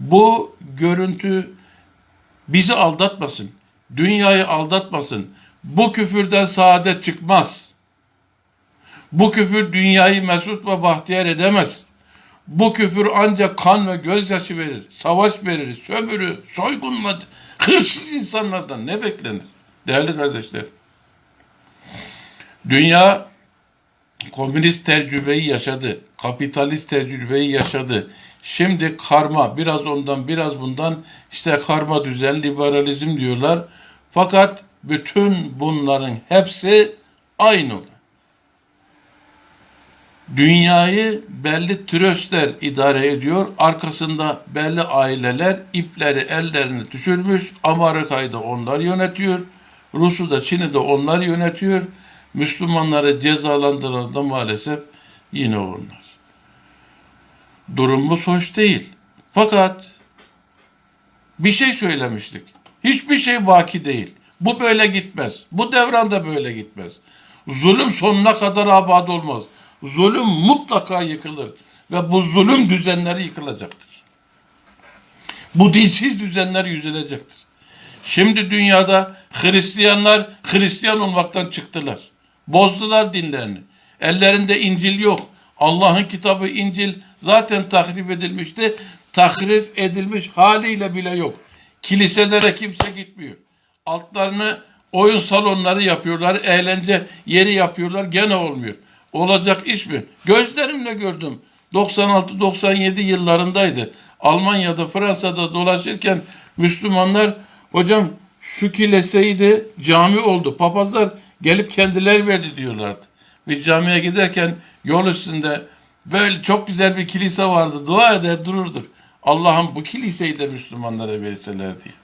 Bu görüntü bizi aldatmasın. Dünyayı aldatmasın. Bu küfürden saadet çıkmaz. Bu küfür dünyayı mesut ve bahtiyar edemez. Bu küfür ancak kan ve gözyaşı verir, savaş verir, sömürü, soygunla, hırsız insanlardan ne beklenir? Değerli kardeşler, dünya komünist tecrübeyi yaşadı, kapitalist tecrübeyi yaşadı. Şimdi karma, biraz ondan biraz bundan işte karma düzen, liberalizm diyorlar. Fakat bütün bunların hepsi aynı. Dünyayı belli tröstler idare ediyor. Arkasında belli aileler ipleri ellerine düşürmüş. Amerika'yı da onlar yönetiyor. Rus'u da Çin'i de onlar yönetiyor. Müslümanları cezalandıran da maalesef yine onlar. Durumumuz hoş değil. Fakat bir şey söylemiştik. Hiçbir şey baki değil. Bu böyle gitmez. Bu devran da böyle gitmez. Zulüm sonuna kadar abad olmaz. Zulüm mutlaka yıkılır. Ve bu zulüm düzenleri yıkılacaktır. Bu dinsiz düzenler yüzülecektir. Şimdi dünyada Hristiyanlar Hristiyan olmaktan çıktılar. Bozdular dinlerini. Ellerinde İncil yok. Allah'ın kitabı İncil zaten tahrip edilmişti. Tahrif edilmiş haliyle bile yok. Kiliselere kimse gitmiyor. Altlarını oyun salonları yapıyorlar, eğlence yeri yapıyorlar, gene olmuyor. Olacak iş mi? Gözlerimle gördüm. 96-97 yıllarındaydı. Almanya'da, Fransa'da dolaşırken Müslümanlar hocam şu kiliseydi cami oldu. Papazlar gelip kendileri verdi diyorlardı. Biz camiye giderken yol üstünde böyle çok güzel bir kilise vardı. Dua eder dururduk. Allah'ım bu kiliseyi de Müslümanlara verseler diye.